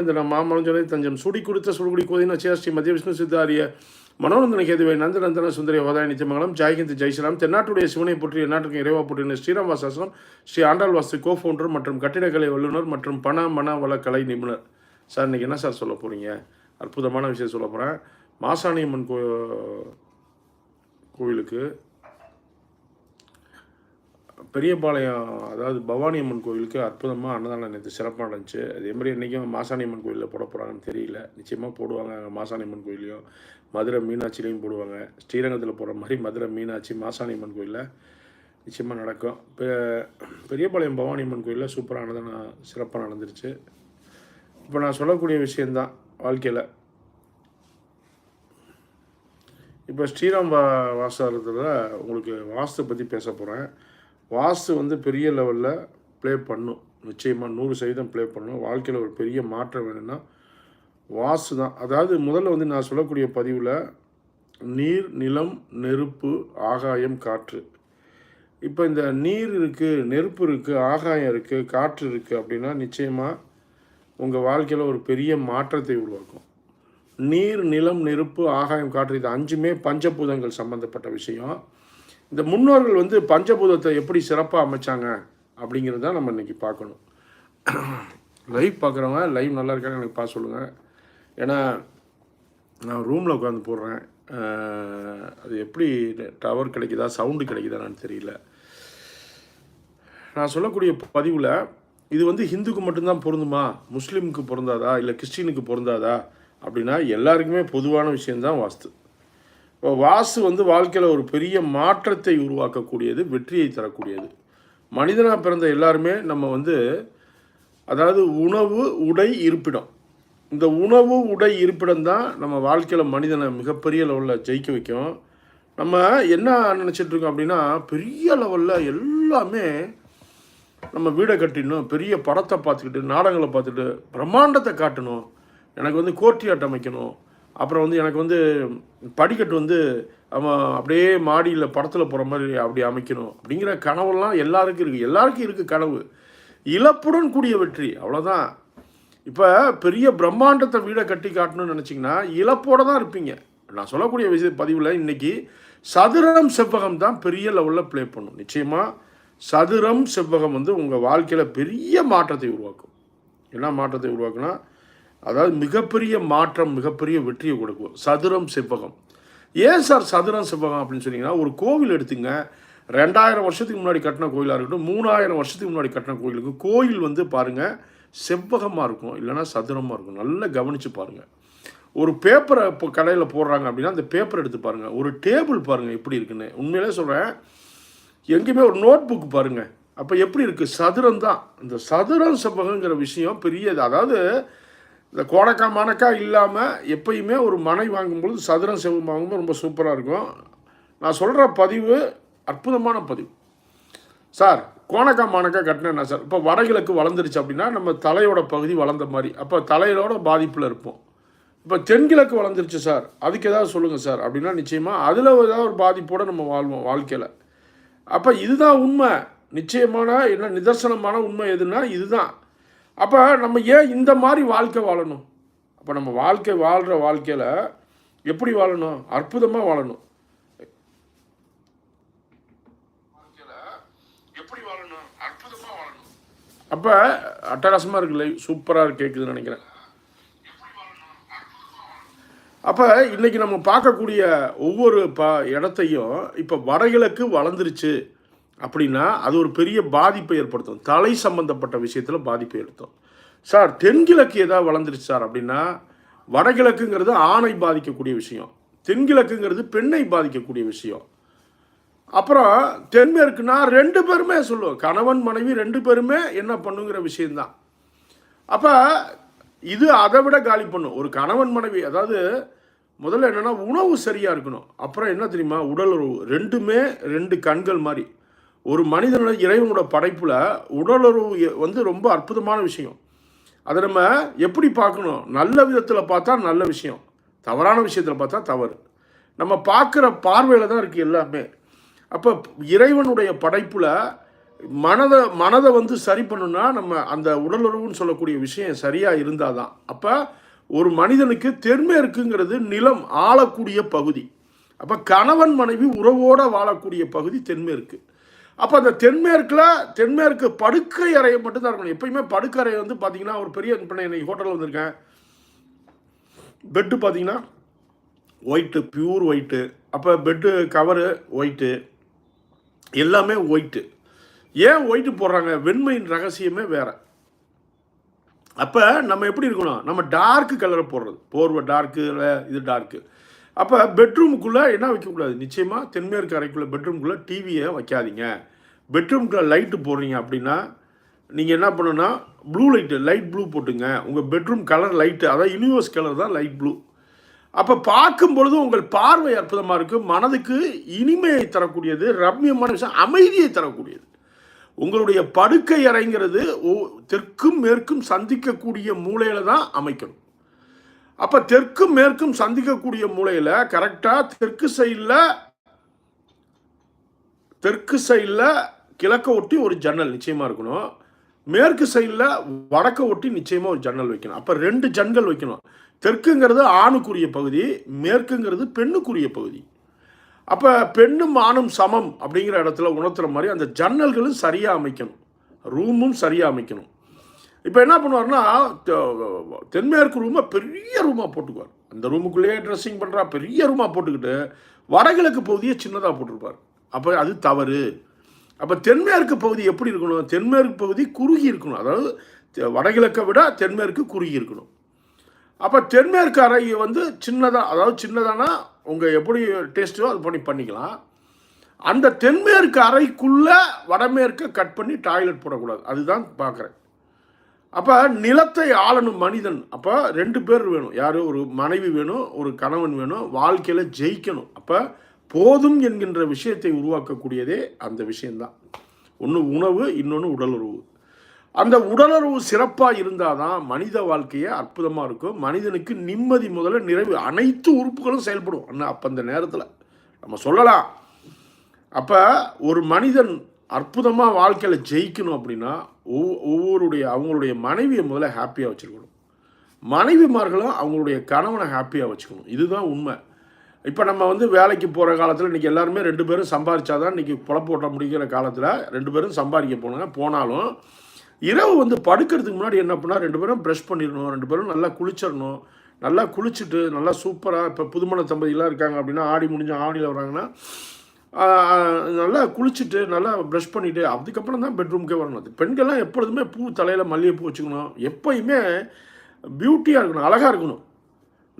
இந்த மாமனஞ்சனை தஞ்சம் சுடி கொடுத்த சுடுகுடி கோதின ஸ்ரீ மத்திய விஷ்ணு சித்தாரிய மனோரந்தன கேதுவை நந்தநந்தன சுந்தரி ஹோதாய நித்தியமங்கலம் ஜெயகிந்த் ஜெய்ஸ்ராம் தென்னாட்டுடைய சிவனை போற்றி நாட்டுக்கு இறைவா போற்றின ஸ்ரீராம் வாசாசனம் ஸ்ரீ ஆண்டாள் வாஸ்து கோ ஃபவுண்டர் மற்றும் கட்டிடக்கலை வல்லுநர் மற்றும் பண மன வள கலை நிபுணர். சார் இன்றைக்கி என்ன சார் சொல்ல போகிறீங்க அற்புதமான விஷயம் சொல்ல போகிறேன் மாசாணியம்மன் கோ கோவிலுக்கு பெரியபாளையம் அதாவது பவானி அம்மன் கோவிலுக்கு அற்புதமாக அன்னதானம் நேற்று சிறப்பாக நடந்துச்சு. அதே மாதிரி இன்றைக்கும் மாசாணி அம்மன் கோயிலில் போட போகிறாங்கன்னு தெரியல. நிச்சயமாக போடுவாங்க அங்கே மாசாணி அம்மன் கோயிலையும் மதுரை மீனாட்சிலையும் போடுவாங்க. ஸ்ரீரங்கத்தில் போகிற மாதிரி மதுரை மீனாட்சி மாசாணி அம்மன் கோயிலில் நிச்சயமாக நடக்கும். இப்போ பெரியபாளையம் பவானி அம்மன் கோயிலில் சூப்பராக அன்னதானம் சிறப்பாக நடந்துருச்சு. இப்போ நான் சொல்லக்கூடிய விஷயந்தான் வாழ்க்கையில். இப்போ ஸ்ரீராம் வா வாசகத்தில் உங்களுக்கு வாஸ்து பற்றி பேச போகிறேன் வாஸ்து வந்து பெரிய லெவலில் ப்ளே பண்ணும். நிச்சயமாக நூறு சதவீதம் ப்ளே பண்ணும். வாழ்க்கையில் ஒரு பெரிய மாற்றம் வேணும்னா வாசு தான். அதாவது முதல்ல வந்து நான் சொல்லக்கூடிய பதிவில் நீர் நிலம் நெருப்பு ஆகாயம் காற்று. இப்போ இந்த நீர் இருக்குது நெருப்பு இருக்குது ஆகாயம் இருக்குது காற்று இருக்குது அப்படின்னா நிச்சயமாக உங்கள் வாழ்க்கையில் ஒரு பெரிய மாற்றத்தை உருவாக்கும். நீர் நிலம் நெருப்பு ஆகாயம் காற்று இது அஞ்சுமே பஞ்சபூதங்கள் சம்மந்தப்பட்ட விஷயம். இந்த முன்னோர்கள் வந்து பஞ்சபூதத்தை எப்படி சிறப்பாக அமைச்சாங்க அப்படிங்கிறது தான் நம்ம இன்றைக்கி பார்க்கணும். லைவ் பார்க்குறவங்க லைவ் நல்லா இருக்கான்னு எனக்கு பார்த்து சொல்லுங்கள் ஏன்னா நான் ரூமில் உட்காந்து போடுறேன். அது எப்படி டவர் கிடைக்குதா சவுண்டு கிடைக்குதான்னு தெரியல. நான் சொல்லக்கூடிய பதிவில் இது வந்து ஹிந்துக்கு மட்டும்தான் பொருந்துமா? முஸ்லீமுக்கு பொருந்தாதா? இல்லை கிறிஸ்டினுக்கு பொருந்தாதா? அப்படின்னா எல்லாருக்குமே பொதுவான விஷயந்தான் வாஸ்து. இப்போ வந்து வாழ்க்கையில் ஒரு பெரிய மாற்றத்தை உருவாக்கக்கூடியது வெற்றியை தரக்கூடியது. மனிதனாக பிறந்த எல்லாருமே நம்ம வந்து அதாவது உணவு உடை இருப்பிடம். இந்த உணவு உடை இருப்பிடம் தான் நம்ம வாழ்க்கையில் மனிதனை மிகப்பெரிய லெவலில் ஜெயிக்க வைக்கும். நம்ம என்ன நினச்சிட்ருக்கோம் அப்படின்னா பெரிய லெவலில் எல்லாமே நம்ம வீடை கட்டிடணும் பெரிய படத்தை பார்த்துக்கிட்டு நாடகங்களை பார்த்துட்டு பிரம்மாண்டத்தை காட்டணும். எனக்கு வந்து கோர்ட்டியாட் அமைக்கணும். அப்புறம் வந்து எனக்கு வந்து படிக்கட்டு வந்து அப்படியே மாடியில் படத்தில் போகிற மாதிரி அப்படி அமைக்கணும் அப்படிங்கிற கனவெல்லாம் எல்லாருக்கும் இருக்குது எல்லாருக்கும் இருக்குது கனவு. இழப்புடன் கூடிய வெற்றி. அவ்வளோதான் இப்போ பெரிய பிரம்மாண்டத்தை வீடை கட்டி காட்டணும்னு நினச்சிங்கன்னா இழப்போடு தான் இருப்பீங்க. நான் சொல்லக்கூடிய விஷய பதிவில் இன்றைக்கி சதுரம் செவ்வகம் தான் பெரிய லெவலில் ப்ளே பண்ணும். நிச்சயமாக சதுரம் செவ்வகம் வந்து உங்கள் வாழ்க்கையில் பெரிய மாற்றத்தை உருவாக்கும். என்ன மாற்றத்தை உருவாக்குனா அதாவது மிகப்பெரிய மாற்றம் மிகப்பெரிய வெற்றியை கொடுக்கும். சதுரம் செவ்வகம். ஏன் சார் சதுரம் செவ்வகம் அப்படின்னு சொன்னீங்கன்னா ஒரு கோவில் எடுத்துங்க. ரெண்டாயிரம் வருஷத்துக்கு முன்னாடி கட்டின கோயிலாக இருக்கட்டும் மூணாயிரம் வருஷத்துக்கு முன்னாடி கட்டின கோயிலுக்கு கோயில் வந்து பாருங்கள் செவ்வகமாக இருக்கும். இல்லைன்னா சதுரமாக இருக்கும். நல்லா கவனித்து பாருங்கள் ஒரு பேப்பரை இப்போ கடையில் போடுறாங்க அப்படின்னா அந்த பேப்பர் எடுத்து பாருங்கள் ஒரு டேபிள் பாருங்கள் எப்படி இருக்குன்னு. உண்மையிலே சொல்கிறேன் எங்கேயுமே ஒரு நோட் புக் பாருங்கள் அப்போ எப்படி இருக்குது சதுரம் தான். இந்த சதுரம் செவ்வகங்கிற விஷயம் பெரியது அதாவது இந்த கோணக்கா மணக்கா இல்லாமல் எப்பயுமே ஒரு மனை வாங்கும்பொழுது சதுரம் செவம் வாங்கும்போது ரொம்ப சூப்பராக இருக்கும். நான் சொல்கிற பதிவு அற்புதமான பதிவு. சார் கோணக்கா மானக்கா கட்டினா சார்? இப்போ வடகிழக்கு வளர்ந்துருச்சு அப்படின்னா நம்ம தலையோட பகுதி வளர்ந்த மாதிரி அப்போ தலையோட பாதிப்பில் இருப்போம். இப்போ தென்கிழக்கு வளர்ந்துருச்சு சார் அதுக்கு ஏதாவது சொல்லுங்கள் சார் அப்படின்னா நிச்சயமாக அதில் ஏதாவது ஒரு பாதிப்போடு நம்ம வாழ்வோம் வாழ்க்கையில். அப்போ இதுதான் உண்மை. நிச்சயமான என்ன நிதர்சனமான உண்மை எதுன்னா இதுதான். அப்போ நம்ம ஏன் இந்த மாதிரி வாழ்க்கை வாழணும்? அப்போ நம்ம வாழ்க்கை வாழ்கிற வாழ்க்கையில் எப்படி வாழணும்? அற்புதமாக வாழணும். எப்படி வாழணும்? அற்புதமாக வாழணும். அப்போ அட்டகாசமாக இருக்குல்ல? சூப்பராக கேட்குதுன்னு நினைக்கிறேன். அப்போ இன்றைக்கி நம்ம பார்க்கக்கூடிய ஒவ்வொரு ப இடத்தையும் இப்போ வடகிழக்கு வளர்ந்துருச்சு. அப்படின்னா அது ஒரு பெரிய பாதிப்பை ஏற்படுத்தும். தலை சம்பந்தப்பட்ட விஷயத்தில் பாதிப்பை ஏற்படுத்தும். சார் தென்கிழக்கு ஏதாவது வளர்ந்துருச்சு சார் அப்படின்னா வடகிழக்குங்கிறது ஆணை பாதிக்கக்கூடிய விஷயம். தென்கிழக்குங்கிறது பெண்ணை பாதிக்கக்கூடிய விஷயம். அப்புறம் தென்மேற்குனா ரெண்டு பேருமே சொல்லுவோம். கணவன் மனைவி ரெண்டு பேருமே என்ன பண்ணுங்கிற விஷயந்தான் அப்போ இது அதை விட காலி பண்ணும். ஒரு கணவன் மனைவி அதாவது முதல்ல என்னென்னா உணவு சரியாக இருக்கணும். அப்புறம் என்ன தெரியுமா? உடல் உறவு ரெண்டுமே ரெண்டு கண்கள் மாதிரி. ஒரு மனிதனோட இறைவனோட படைப்பில் உடலுறவு வந்து ரொம்ப அற்புதமான விஷயம். அதை நம்ம எப்படி பார்க்கணும்? நல்ல விதத்தில் பார்த்தா நல்ல விஷயம். தவறான விஷயத்தில் பார்த்தா தவறு. நம்ம பார்க்குற பார்வையில் தான் இருக்குது எல்லாமே. அப்போ இறைவனுடைய படைப்பில் மனதை மனதை வந்து சரி பண்ணுன்னா நம்ம அந்த உடலுறவுன்னு சொல்லக்கூடிய விஷயம் சரியாக இருந்தால் தான். அப்போ ஒரு மனிதனுக்கு தென்மேற்குங்கிறது நிலம் ஆளக்கூடிய பகுதி. அப்போ கணவன் மனைவி உறவோடு வாழக்கூடிய பகுதி தென்மேற்கு. அப்போ அந்த தென்மேற்கில் தென்மேற்கு படுக்கை அறையை மட்டும்தான் இருக்கணும். எப்பயுமே படுக்கறை வந்து பார்த்தீங்கன்னா ஒரு பெரிய இப்போ இன்னைக்கு ஹோட்டலில் வந்திருக்கேன். பெட்டு பார்த்தீங்கன்னா ஒயிட்டு பியூர் ஒயிட்டு அப்போ பெட்டு கவரு ஒயிட்டு எல்லாமே ஒயிட்டு ஏன் ஒயிட்டு போடுறாங்க? வெண்மையின் ரகசியமே வேறு. அப்போ நம்ம எப்படி இருக்கணும்? நம்ம டார்க்கு கலரை போடுறது. போர்வை டார்க்கு இது டார்க்கு அப்போ பெட்ரூமுக்குள்ளே என்ன வைக்கக்கூடாது? நிச்சயமாக தென்மேற்கு அறைக்குள்ளே பெட்ரூம்குள்ளே டிவியை வைக்காதீங்க. பெட்ரூம்குள்ளே லைட்டு போடுறீங்க அப்படின்னா நீங்கள் என்ன பண்ணுன்னா ப்ளூ லைட்டு லைட் ப்ளூ போட்டுங்க. உங்கள் பெட்ரூம் கலர் லைட்டு அதான் யூனிவர்ஸ் கலர் தான் லைட் ப்ளூ அப்போ பார்க்கும் பொழுது உங்கள் பார்வை அற்புதமாக இருக்குது மனதுக்கு இனிமையை தரக்கூடியது ரம்யமான விஷயம் அமைதியை தரக்கூடியது. உங்களுடைய படுக்கை அறைங்கிறது ஓ தெற்கும் மேற்கும் சந்திக்கக்கூடிய மூலையில் தான் அமைக்கணும். அப்போ தெற்கும் மேற்கும் சந்திக்கக்கூடிய மூலையில் கரெக்டாக தெற்கு சைடில் தெற்கு சைடில் கிழக்க ஒட்டி ஒரு ஜன்னல் நிச்சயமாக இருக்கணும். மேற்கு சைடில் வடக்க ஒட்டி நிச்சயமாக ஒரு ஜன்னல் வைக்கணும். அப்போ ரெண்டு ஜன்னல் வைக்கணும். தெற்குங்கிறது ஆணுக்குரிய பகுதி மேற்குங்கிறது பெண்ணுக்குரிய பகுதி. அப்போ பெண்ணும் ஆணும் சமம் அப்படிங்கிற இடத்துல உணர்த்துற மாதிரி அந்த ஜன்னல்களும் சரியாக அமைக்கணும். ரூமும் சரியாக அமைக்கணும். இப்போ என்ன பண்ணுவார்னா தென்மேற்கு ரூமை பெரிய ரூமாக போட்டுக்குவார். அந்த ரூமுக்குள்ளேயே ட்ரெஸ்ஸிங் பண்ணுறா பெரிய ரூமாக போட்டுக்கிட்டு வடகிழக்கு பகுதியை சின்னதாக போட்டிருப்பார். அப்போ அது தவறு. அப்போ தென்மேற்கு பகுதி எப்படி இருக்கணும்? தென்மேற்கு பகுதி குறுகி இருக்கணும். அதாவது வடகிழக்கை விட தென்மேற்கு குறுகி இருக்கணும். அப்போ தென்மேற்கு அறை வந்து சின்னதாக அதாவது சின்னதானா உங்கள் எப்படி டேஸ்ட்டோ அது பண்ணி பண்ணிக்கலாம். அந்த தென்மேற்கு அறைக்குள்ளே வடமேற்கை கட் பண்ணி டாய்லெட் போடக்கூடாது. அதுதான் பார்க்குறேன் அப்போ நிலத்தை ஆளணும் மனிதன். அப்போ ரெண்டு பேர் வேணும். யார்? ஒரு மனைவி வேணும் ஒரு கணவன் வேணும் வாழ்க்கையில் ஜெயிக்கணும். அப்போ போதும் என்கின்ற விஷயத்தை உருவாக்கக்கூடியதே அந்த விஷயந்தான் ஒன்று உணவு இன்னொன்று உடலுறவு. அந்த உடலுறவு சிறப்பாக இருந்தால் தான் மனித வாழ்க்கையே அற்புதமாக இருக்கும். மனிதனுக்கு நிம்மதி முதல்ல நிறைவு. அனைத்து உறுப்புகளும் செயல்படும். அண்ணா அப்போ அந்த நேரத்தில் நம்ம சொல்லலாம். அப்போ ஒரு மனிதன் அற்புதமாக வாழ்க்கையில் ஜெயிக்கணும் அப்படின்னா ஒவ்வொ ஒவ்வொருடைய அவங்களுடைய மனைவியை முதல்ல ஹாப்பியாக வச்சுருக்கணும். மனைவிமார்களும் அவங்களுடைய கணவனை ஹாப்பியாக வச்சுக்கணும். இதுதான் உண்மை. இப்போ நம்ம வந்து வேலைக்கு போகிற காலத்தில் இன்றைக்கி எல்லாருமே ரெண்டு பேரும் சம்பாதிச்சாதான் இன்றைக்கி புலப்போட்ட முடிக்கிற காலத்தில் ரெண்டு பேரும் சம்பாதிக்க போனாங்க. போனாலும் இரவு வந்து படுக்கிறதுக்கு முன்னாடி என்ன பண்ணால் ரெண்டு பேரும் ப்ரெஷ் பண்ணிடணும். ரெண்டு பேரும் நல்லா குளிச்சிடணும். நல்லா குளிச்சுட்டு நல்லா சூப்பராக இப்போ புதுமண தம்பதியெலாம் இருக்காங்க அப்படின்னா ஆடி முடிஞ்ச ஆடியில் வராங்கன்னா நல்லா குளிச்சுட்டு நல்லா ப்ரஷ் பண்ணிவிட்டு அதுக்கப்புறம் தான் பெட்ரூம்க்கே வரணும். அது பெண்கள்லாம் எப்பொழுதுமே பூ தலையில் மல்லிகைப்பூ வச்சுக்கணும். எப்போயுமே பியூட்டியாக இருக்கணும் அழகாக இருக்கணும்.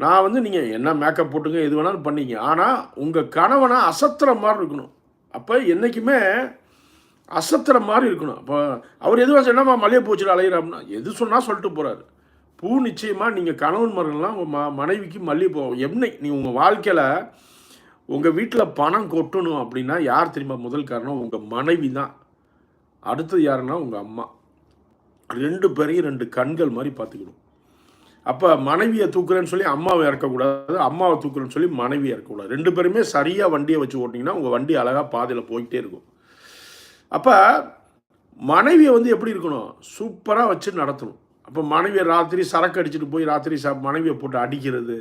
நான் வந்து நீங்கள் என்ன மேக்கப் போட்டுங்க எது வேணாலும் பண்ணிங்க. ஆனால் உங்கள் கணவனை அசத்துற மாதிரி இருக்கணும். அப்போ என்றைக்குமே அசத்துற மாதிரி இருக்கணும். அப்போ அவர் எதுவாக என்னம்மா மல்லிகைப்பூ வச்சுட்டு அலையிறாருன்னா எது சொன்னால் சொல்லிட்டு போகிறாரு பூ நிச்சயமாக நீங்கள் கணவன் மரங்கள்லாம் உங்கள் ம மனைவிக்கு மல்லிகைப்பூ என்னை நீங்கள் உங்கள் வாழ்க்கையில் உங்கள் வீட்டில் பணம் கொட்டணும் அப்படின்னா யார் தெரியுமா முதல் காரணம்? உங்கள் மனைவி தான். அடுத்தது யாருன்னா உங்கள் அம்மா. ரெண்டு பேரையும் ரெண்டு கண்கள் மாதிரி பார்த்துக்கணும். அப்போ மனைவியை தூக்குறேன்னு சொல்லி அம்மாவை இறக்கக்கூடாது அம்மாவை தூக்குறேன்னு சொல்லி மனைவியை இறக்கக்கூடாது. ரெண்டு பேருமே சரியாக வண்டியை வச்சு ஓட்டிங்கன்னா உங்கள் வண்டி அழகாக பாதையில் போய்கிட்டே இருக்கும். அப்போ மனைவியை வந்து எப்படி இருக்கணும்? சூப்பராக வச்சு நடத்தணும். அப்போ மனைவியை ராத்திரி சரக்கு அடிச்சுட்டு போய் ராத்திரி சா மனைவியை போட்டு அடிக்கிறது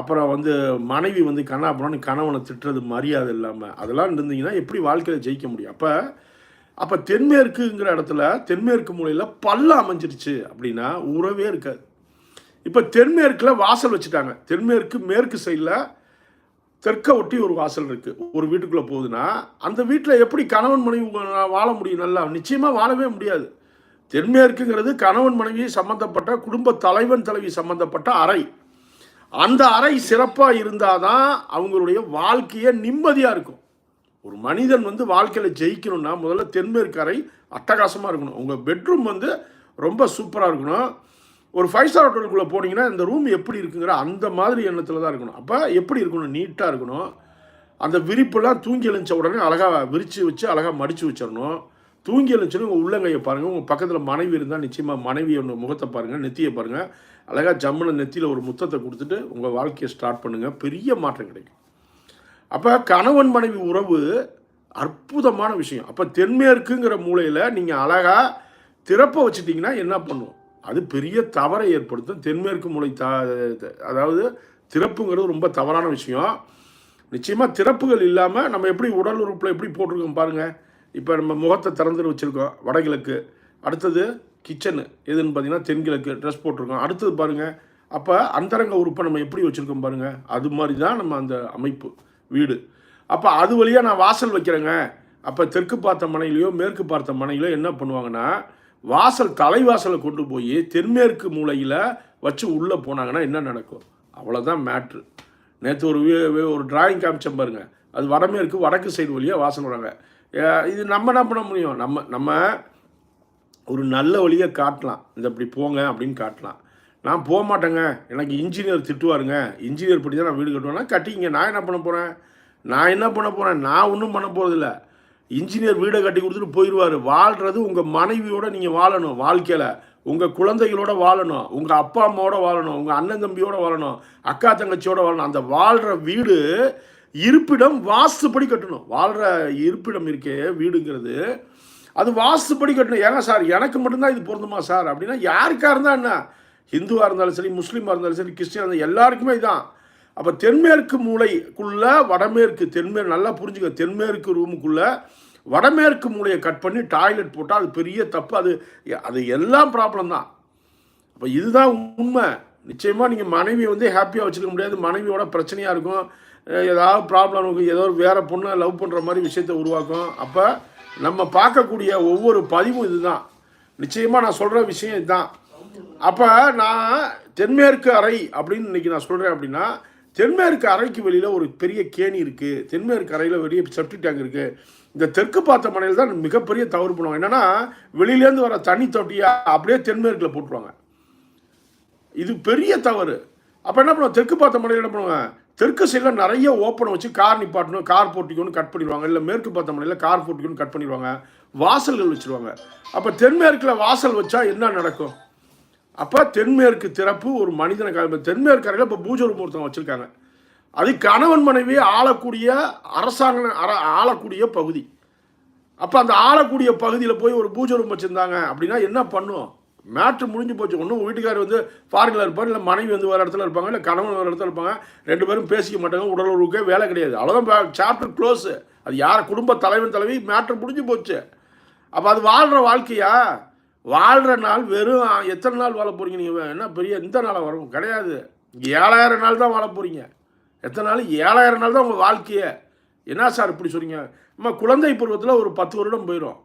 அப்புறம் வந்து மனைவி வந்து கண்ணாபுரம்னு கணவனை திட்டுறது மரியாதை இல்லாமல் அதெல்லாம் இருந்தீங்கன்னா எப்படி வாழ்க்கையில் ஜெயிக்க முடியும்? அப்போ அப்போ தென்மேற்குங்கிற இடத்துல தென்மேற்கு மூலையில் பல்ல அமைஞ்சிருச்சு அப்படின்னா உறவே இருக்காது. இப்போ தென்மேற்கில் வாசல் வச்சுட்டாங்க. தென்மேற்கு மேற்கு சைடில் தெற்க ஒட்டி ஒரு வாசல் இருக்குது ஒரு வீட்டுக்குள்ளே போகுதுன்னா அந்த வீட்டில் எப்படி கணவன் மனைவி வாழ முடியும் நல்லா? நிச்சயமாக வாழவே முடியாது. தென்மேற்குங்கிறது கணவன் மனைவி சம்மந்தப்பட்ட குடும்ப தலைவன் தலைவி சம்மந்தப்பட்ட அறை. அந்த அறை சிறப்பாக இருந்தால் தான் அவங்களுடைய வாழ்க்கையே நிம்மதியாக இருக்கும். ஒரு மனிதன் வந்து வாழ்க்கையில் ஜெயிக்கணும்னா முதல்ல தென்மேற்கு அறை அட்டகாசமாக இருக்கணும். உங்கள் பெட்ரூம் வந்து ரொம்ப சூப்பராக இருக்கணும். ஒரு ஃபைவ் ஸ்டார் ஹோட்டலுக்குள்ளே போனீங்கன்னா இந்த ரூம் எப்படி இருக்குங்கிற அந்த மாதிரி எண்ணத்தில் தான் இருக்கணும். அப்போ எப்படி இருக்கணும்? நீட்டாக இருக்கணும். அந்த விரிப்பெல்லாம் தூங்கி எழுந்த உடனே அழகாக விரித்து வச்சு அழகாக மடித்து வச்சிடணும். தூங்கி எழுந்துச்சுன்னு உங்கள் உள்ளங்கையை பாருங்கள் உங்கள் பக்கத்தில் மனைவி இருந்தால் நிச்சயமாக மனைவியோட முகத்தை பாருங்கள் நெத்தியை பாருங்கள் அழகாக ஜம்முன்னு நெத்தியில் ஒரு முத்தத்தை கொடுத்துட்டு உங்கள் வாழ்க்கையை ஸ்டார்ட் பண்ணுங்கள் பெரிய மாற்றம் கிடைக்கும். அப்போ கணவன் மனைவி உறவு அற்புதமான விஷயம். அப்போ தென்மேற்குங்கிற மூலையில் நீங்கள் அழகாக திறப்பை வச்சுட்டிங்கன்னா என்ன பண்ணும்? அது பெரிய தவறை ஏற்படுத்தும். தென்மேற்கு மூலை த அதாவது திறப்புங்கிறது ரொம்ப தவறான விஷயம். நிச்சயமாக திறப்புகள் இல்லாமல் நம்ம எப்படி உடல் உறுப்பில் எப்படி போட்டிருக்கோம் பாருங்கள் இப்போ நம்ம முகத்தை திறந்துட்டு வச்சுருக்கோம் வடகிழக்கு. அடுத்தது கிச்சனு எதுன்னு பார்த்தீங்கன்னா தென்கிழக்கு ட்ரெஸ் போட்டிருக்கோம். அடுத்தது பாருங்கள் அப்போ அந்தரங்க உறுப்பை நம்ம எப்படி வச்சுருக்கோம் பாருங்கள் அது மாதிரி தான் நம்ம அந்த அமைப்பு வீடு. அப்போ அது வழியாக நான் வாசல் வைக்கிறேங்க. அப்போ தெற்கு பார்த்த மனையிலையோ மேற்கு பார்த்த மனையிலோ என்ன பண்ணுவாங்கன்னா வாசல் தலைவாசலை கொண்டு போய் தென்மேற்கு மூலையில் வச்சு உள்ளே போனாங்கன்னா என்ன நடக்கும்? அவ்வளோதான் மேட்ரு நேற்று ஒரு ஒரு டிராயிங் காமிச்சேன் பாருங்க. அது வடமேற்கு வடக்கு சைடு வழியாக வாசல் வராங்க. இது நம்ம என்ன பண்ண முடியும்? நம்ம நம்ம ஒரு நல்ல வழியை காட்டலாம். இந்த இப்படி போங்க அப்படின்னு காட்டலாம். நான் போக மாட்டேங்க. எனக்கு இன்ஜினியர் திட்டுவாருங்க. இன்ஜினியர் படி தான் நான் வீடு கட்டுவேன்னா கட்டிங்க நான் என்ன பண்ண போகிறேன் நான் என்ன பண்ண போகிறேன் நான் ஒன்றும் பண்ண போகிறதில்ல இன்ஜினியர் வீடை கட்டி கொடுத்துட்டு போயிடுவார் வாழ்கிறது உங்கள் மனைவியோட நீங்கள் வாழணும். வாழ்க்கையில். உங்கள் குழந்தைகளோட வாழணும். உங்கள் அப்பா அம்மாவோட வாழணும். உங்கள் அண்ணன் தம்பியோட வாழணும். அக்கா தங்கச்சியோட வாழணும். அந்த வாழ்கிற வீடு இருப்பிடம் வாஸ்துப்படி கட்டணும். வாழ்கிற இருப்பிடம் இருக்கே வீடுங்கிறது அது வாஸ்துப்படி கட்டணும். ஏங்க சார் எனக்கு மட்டும்தான் இது பொருந்துமா சார்? அப்படின்னா யாருக்காக இருந்தால் என்ன? ஹிந்துவாக இருந்தாலும் சரி முஸ்லீமாக இருந்தாலும் சரி கிறிஸ்டியனாக இருந்தாலும் எல்லாருக்குமே இதான். அப்போ தென்மேற்கு மூளைக்குள்ளே வடமேற்கு தென்மேற்கு நல்லா புரிஞ்சுக்க தென்மேற்கு ரூமுக்குள்ளே வடமேற்கு மூலையை கட் பண்ணி டாய்லெட் போட்டால் அது பெரிய தப்பு. அது அது எல்லாம் ப்ராப்ளம் தான். அப்போ இதுதான் உண்மை. நிச்சயமாக நீங்கள் மனைவியை வந்து ஹாப்பியாக வச்சுக்க முடியாது. மனைவியோட பிரச்சனையாக இருக்கும். ஏதாவது ப்ராப்ளம் இருக்கும். ஏதோ வேறு பொண்ணை லவ் பண்ணுற மாதிரி விஷயத்தை உருவாக்கும். அப்போ நம்ம பார்க்கக்கூடிய ஒவ்வொரு பதிவும் இதுதான். நிச்சயமாக நான் சொல்கிற விஷயம் இதுதான் அப்போ நான் தென்மேற்கு அறை அப்படின்னு இன்னைக்கு நான் சொல்கிறேன் அப்படின்னா தென்மேற்கு அறைக்கு வெளியில் ஒரு பெரிய கேணி இருக்குது தென்மேற்கு அறையில் பெரிய செப்டி டேங்க் இருக்குது இந்த தெற்கு பார்த்த மனையில் தான் மிகப்பெரிய தவறு பண்ணுவாங்க. என்னன்னா வெளியிலேருந்து வர தண்ணி தொட்டியாக அப்படியே தென்மேற்கில் போட்டுருவாங்க. இது பெரிய தவறு. அப்போ என்ன பண்ணுவோம்? தெற்கு பார்த்த மனையில் என்ன பண்ணுவாங்க தெற்கு சைடில் நிறைய ஓப்பனை வச்சு கார் நிப்பாட்டணும் கார் போட்டிக்கணும் கட் பண்ணிடுவாங்க. இல்லை மேற்கு பார்த்த கார் போட்டிக்கணும் கட் பண்ணிடுவாங்க. வாசல்கள் வச்சுருவாங்க. அப்போ தென்மேற்கில் வாசல் வச்சா என்ன நடக்கும்? அப்போ தென்மேற்கு திறப்பு ஒரு மனிதனை காமி தென்மேற்கு அறையில் இப்போ பூஜை ரூம் ஒருத்தவங்க வச்சுருக்காங்க. அது கணவன் மனைவி ஆளக்கூடிய அரசாங்க அற ஆளக்கூடிய பகுதி. அப்போ அந்த ஆளக்கூடிய பகுதியில் போய் ஒரு பூஜை ரூம் வச்சுருந்தாங்க அப்படின்னா என்ன பண்ணும்? மேட்ரு முடிஞ்சு போச்சு. ஒன்றும் வீட்டுக்காரர் வந்து ஃபாரினில் இருப்பார் இல்லை மனைவி வந்து வேறு இடத்துல இருப்பாங்க இல்லை கணவன் வேறு இடத்துல இருப்பாங்க. ரெண்டு பேரும் பேசிக்க மாட்டாங்க உடல் உறவுக்கே வேலை கிடையாது. அவ்வளோதான் சாப்டர் க்ளோஸு அது யார் குடும்ப தலைவன் தலைவி மேட்ரு முடிஞ்சு போச்சு. அப்போ அது வாழ்கிற வாழ்க்கையா? வாழ்கிற நாள் வெறும் எத்தனை நாள் வாழ போகிறீங்க நீங்கள் என்ன பெரிய இந்த நாளாக வரும்? கிடையாது. ஏழாயிரம் நாள் தான் வாழ போகிறீங்க எத்தனை நாள்? ஏழாயிரம் நாள் தான் உங்கள் வாழ்க்கையே. என்ன சார் இப்படி சொல்கிறீங்க நம்ம குழந்தை பருவத்தில் ஒரு பத்து வருடம் போயிடும்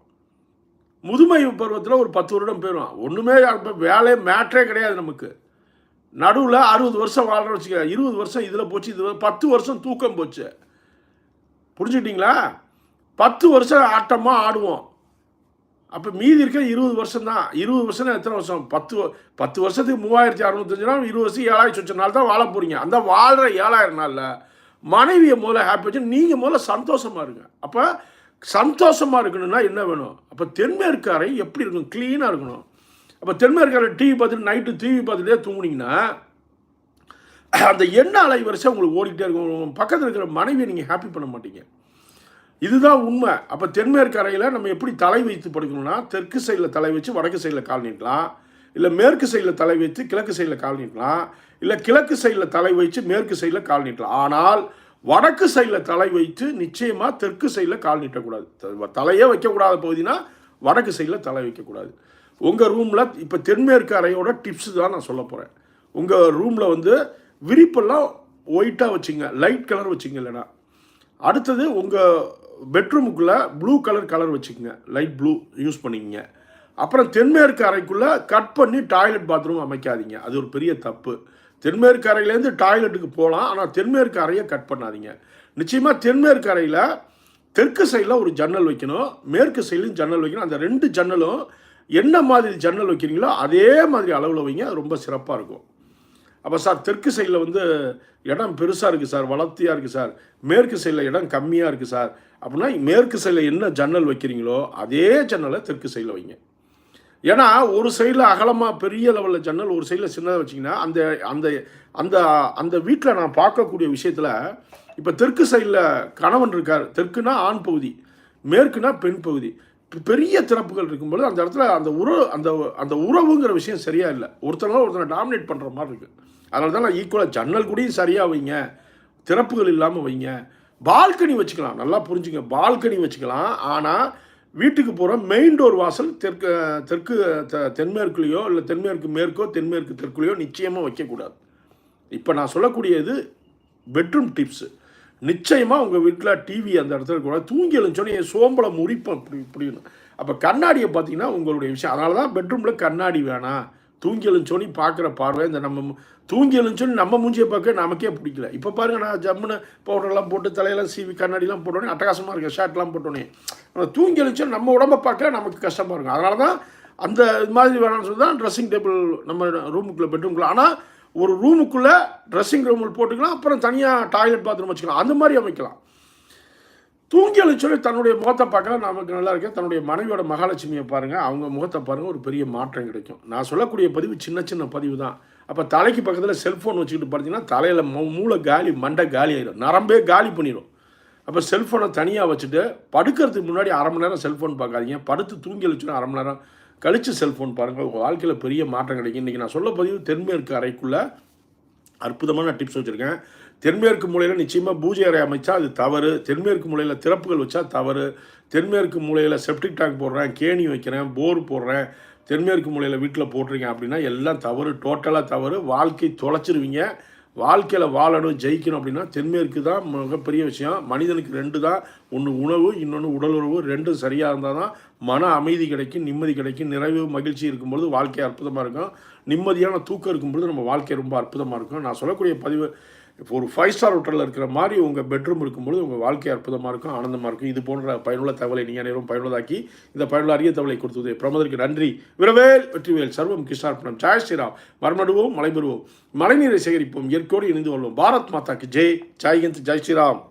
முதுமை பருவத்தில் ஒரு பத்து வருடம் போயிடும் ஒன்றுமே இப்போ வேலையே மேட்ரே கிடையாது நமக்கு. நடுவில் அறுபது வருஷம் வாழ்கிற வச்சுக்க இருபது வருஷம் இதில் போச்சு இது பத்து வருஷம் தூக்கம் போச்சு. புரிஞ்சுக்கிட்டீங்களா? பத்து வருஷம் ஆட்டமாக ஆடுவோம். அப்போ மீதி இருக்கிற இருபது வருஷம் தான். இருபது வருஷம்னா எத்தனை வருஷம்? பத்து பத்து வருஷத்துக்கு மூவாயிரத்தி அறுநூத்தஞ்சு நாள் இருபது வருஷம் ஏழாயிரத்தி வச்ச நாள் தான் வாழ போகிறீங்க அந்த வாழ்கிற ஏழாயிரம் நாளில் மனைவியை முதல்ல ஹாப்பி வச்சு நீங்கள் முதல்ல சந்தோஷமாக இருங்க. அப்போ சந்தோஷமாக இருக்கணும்னா என்ன வேணும்? அப்போ தென்மேற்கு அறை எப்படி இருக்கணும்? க்ளீனாக இருக்கணும். அப்போ தென்மேற்கு அறை டிவி பார்த்துட்டு நைட்டு டிவி பார்த்துட்டே தூங்குனீங்கன்னா அந்த எண்ண அலை வரிசை உங்களுக்கு ஓடிக்கிட்டே இருக்கும். பக்கத்தில் இருக்கிற மனைவியை நீங்கள் ஹாப்பி பண்ண மாட்டீங்க. இதுதான் உண்மை. அப்போ தென்மேற்கு அறையில் நம்ம எப்படி தலை வைத்து படுக்கணும்னா தெற்கு சைடில் தலை வச்சு வடக்கு சைடில் கால் நீட்டலாம். இல்லை மேற்கு சைடில் தலை வைத்து கிழக்கு சைடில் கால் நீட்டலாம். இல்லை கிழக்கு சைடில் தலை வச்சு மேற்கு சைடில் கால் நீட்டலாம். ஆனால் வடக்கு சைடில் தலை வைத்து நிச்சயமாக தெற்கு சைடில் கால் நீட்டக்கூடாது. தலையே வைக்கக்கூடாத பகுதினா வடக்கு சைடில் தலை வைக்கக்கூடாது. உங்கள் ரூமில் இப்போ தென்மேற்கு அறையோட டிப்ஸ் தான் நான் சொல்ல போகிறேன் உங்கள் ரூமில் வந்து விரிப்பெல்லாம் ஒயிட்டாக வச்சுங்க லைட் கலர் வச்சுங்க இல்லைன்னா. அடுத்தது உங்கள் பெட்ரூமுக்குள்ளே ப்ளூ கலர் கலர் வச்சுக்கோங்க லைட் ப்ளூ யூஸ் பண்ணிக்கங்க. அப்புறம் தென்மேற்கு அறைக்குள்ளே கட் பண்ணி டாய்லெட் பாத்ரூம் அமைக்காதீங்க. அது ஒரு பெரிய தப்பு. தென்மேற்கு அறையிலேருந்து டாய்லெட்டுக்கு போகலாம் ஆனால் தென்மேற்கு அறையை கட் பண்ணாதீங்க. நிச்சயமாக தென்மேற்கு அறையில் தெற்கு சைடில் ஒரு ஜன்னல் வைக்கணும் மேற்கு சைட்லையும் ஜன்னல் வைக்கணும். அந்த ரெண்டு ஜன்னலும் என்ன மாதிரி ஜன்னல் வைக்கிறீங்களோ அதே மாதிரி அளவில் வைங்க அது ரொம்ப சிறப்பாக இருக்கும். அப்போ சார் தெற்கு சைடில் வந்து இடம் பெருசாக இருக்குது சார் வளர்த்தியாக இருக்குது சார். மேற்கு சைடில் இடம் கம்மியாக இருக்குது சார். அப்படின்னா மேற்கு சைடில் என்ன ஜன்னல் வைக்கிறீங்களோ அதே ஜன்னலை தெற்கு சைடில் வைங்க. ஏன்னா ஒரு சைடில் அகலமாக பெரிய லெவலில் ஜன்னல் ஒரு சைடில் சின்னதாக வச்சிங்கன்னா அந்த அந்த அந்த அந்த வீட்டில் நான் பார்க்கக்கூடிய விஷயத்தில் இப்போ தெற்கு சைடில் கணவன் இருக்கார். தெற்குனா ஆண் பகுதி மேற்குனா பெண் பகுதி. பெரிய திறப்புகள் இருக்கும்போது அந்த இடத்துல அந்த உறவு அந்த அந்த உறவுங்கிற விஷயம் சரியாக இல்லை. ஒருத்தனால ஒருத்தனை டாமினேட் பண்ணுற மாதிரி இருக்குது அதனால தான் நான் ஈக்குவலாக ஜன்னல் கூடயும் சரியாக வைங்க. திறப்புகள் இல்லாமல் வைங்க. பால்கனி வச்சுக்கலாம். நல்லா புரிஞ்சுங்க. பால்கனி வச்சுக்கலாம். ஆனால் வீட்டுக்கு போகிற மெயின் டோர் வாசல் தெற்கு தெற்கு த தென்மேற்குலேயோ இல்லை தென்மேற்கு மேற்கோ தென்மேற்கு தெற்குலேயோ நிச்சயமாக வைக்கக்கூடாது. இப்போ நான் சொல்லக்கூடியது பெட்ரூம் டிப்ஸு நிச்சயமாக உங்கள் வீட்டில் டிவி அந்த இடத்துல கூட தூங்கி எழுந்தோடனே என் சோம்பலை முறிப்பேன் இப்படி இப்படின்னு அப்போ கண்ணாடியை பார்த்தீங்கன்னா உங்களுடைய விஷயம். அதனால தான் பெட்ரூமில் கண்ணாடி வேணாம். தூங்கி எழுந்தோன்னி பார்க்குற பார்வை இந்த நம்ம மு- தூங்கி எழுந்தோன்னி நம்ம மூஞ்சியை பார்க்க நமக்கே பிடிக்கல. இப்போ பாருங்க நான் ஜம்முன்னு பவுடர்லாம் போட்டு தலையெல்லாம் சீவி கண்ணாடிலாம் போட்டோன்னே அட்டகாசமாக இருக்கு ஷர்ட்லாம் போட்டோன்னே ஆனால் தூங்கி நம்ம உடம்ப பார்க்க நமக்கு கஷ்டமாக இருக்கும். அதனால தான் அந்த இது மாதிரி வேணாம்னு சொல்லி தான் ட்ரெஸ்ஸிங் டேபிள் நம்ம ரூமுக்குள்ளே பெட்ரூம்குள்ளே ஆனால் ஒரு ரூமுக்குள்ளே ட்ரெஸ்ஸிங் ரூமில் போட்டுக்கலாம் அப்புறம் தனியாக டாய்லெட் பாத்ரூம் வச்சுக்கலாம். அந்த மாதிரி அமைக்கலாம். தூங்கி எழுச்சோடே தன்னுடைய முகத்தை பார்க்க நமக்கு நல்லா இருக்கு தன்னுடைய மனைவியோட மகாலட்சுமியை பாருங்கள் அவங்க முகத்தை பாருங்கள் ஒரு பெரிய மாற்றம் கிடைக்கும். நான் சொல்லக்கூடிய பதிவு சின்ன சின்ன பதிவு தான். அப்போ தலைக்கு பக்கத்தில் செல்ஃபோன் வச்சுக்கிட்டு பார்த்தீங்கன்னா தலையில் மூளை காலி மண்டை காலி ஆகிடும் நரம்பே காலி பண்ணிடும் அப்போ செல்ஃபோனை தனியாக வச்சுட்டு படுக்கிறதுக்கு முன்னாடி அரை மணி நேரம் செல்ஃபோன் பார்க்காதீங்க. படுத்து தூங்கி எழுச்சுன்னா அரை மணி நேரம் கழித்து செல்ஃபோன் பாருங்கள் உங்கள் வாழ்க்கையில் பெரிய மாற்றம் கிடைக்கும். இன்றைக்கி நான் சொல்ல பதிவு தென்மேற்கு அறைக்குள்ளே அற்புதமான டிப்ஸ் வச்சுருக்கேன். தென்மேற்கு மூலையில் நிச்சயமாக பூஜை அறை அமைச்சா அது தவறு. தென்மேற்கு மூலையில் திறப்புகள் வச்சா தவறு. தென்மேற்கு மூலையில் செப்டிக் டேங்க் போடுறேன் கேணி வைக்கிறேன் போர் போடுறேன். தென்மேற்கு மூலையில் வீட்டில் போட்டிருக்கேன் அப்படின்னா எல்லாம் தவறு. டோட்டலாக தவறு. வாழ்க்கை தொலைச்சிருவீங்க. வாழ்க்கையில் வாழணும் ஜெயிக்கணும் அப்படின்னா தென்மேற்கு தான் மிகப்பெரிய விஷயம். மனிதனுக்கு ரெண்டு தான். ஒன்று உணவு இன்னொன்று உடல் உறவு. ரெண்டும் சரியாக இருந்தால் தான் மன அமைதி கிடைக்கும் நிம்மதி கிடைக்கும். நிறைவு மகிழ்ச்சி இருக்கும்பொழுது வாழ்க்கை அற்புதமாக இருக்கும். நிம்மதியான தூக்கம் இருக்கும்பொழுது நம்ம வாழ்க்கை ரொம்ப அற்புதமாக இருக்கும். நான் சொல்லக்கூடிய பதிவு இப்போ ஒரு ஃபைவ் ஸ்டார் ஹோட்டலில் இருக்கிற மாதிரி உங்கள் பெட்ரூம் இருக்கும்பொழுது உங்கள் வாழ்க்கை அற்புதமாக இருக்கும் ஆனந்தமாக இருக்கும். இது போன்ற பயனுள்ள தகவலை நீங்கள் நேரம் பயனுள்ளதாக்கி இந்த பயனுள்ள அரிய தகவலை கொடுத்தது. பிரமதற்கு நன்றி. விரவேல் வெற்றிவேல் சர்வம் கிருஷ்ணார்பணம். ஜாய் ஸ்ரீராம். மரமடுவோம் மலை பெறுவோம் மழைநீரை சேகரிப்போம். இயற்கையோடு இணைந்து கொள்வோம். பாரத் மாதாக்கு ஜெய். ஜெய் ஜெய் ஸ்ரீராம்.